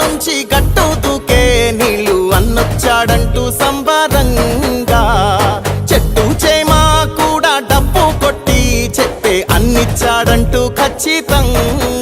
నుంచి గట్టు దూకే నీళ్ళు అన్నొచ్చాడంటూ సంబరంగా. చెట్టు చేమా కూడా డబ్బు కొట్టి చెప్పే అన్నిచ్చాడంటూ ఖచ్చితంగా.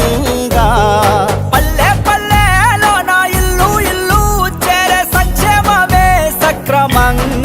ఖచ్చితంగా పల్లె పల్లెలో నా ఇల్లు ఇల్లు చేరే సంక్షేమమే సక్రమంగా.